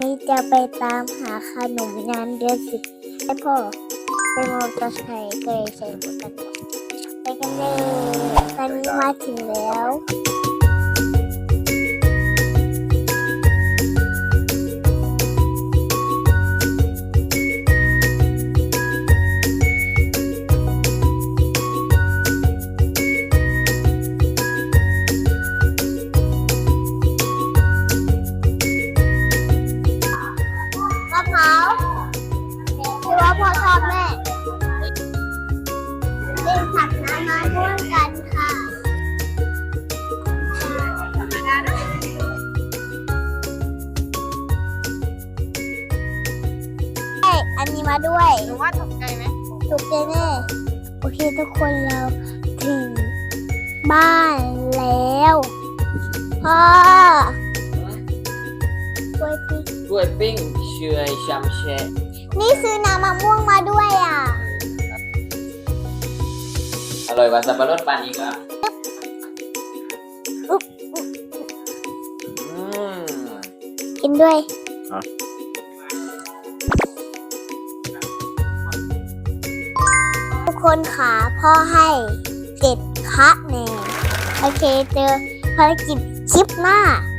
นี่จะไปตามหาขนมงานเดือนสิบให้พ่อไปมอเตอร์ไซค์เกยใส่หมวกกันน็อกไปกันเลยตอนนี้มาถึงแล้ว มะพร้าวคือว่าพ่อชอบแม่เล่นผักน้ำมาร่วมกันค่ะใช่อันนี้มาด้วยหนูว่าถูกใจไหมถูกใจแน่โอเคทุกคนเราถึงบ้านแล้วพ่อช่วยพี่ กล้วยปิ้งเชยชำแชะนี่ซื้อน้ำมะม่วงมาด้วยอะ อร่อยกว่าสับปะรดปานอีกเหรออุ๊บ อืมกินด้วยอะ ทุกคนขาพ่อให้เจ็ดคะแนนโอเคเจอภารกิจคลิปหน้าบ๊ายบาย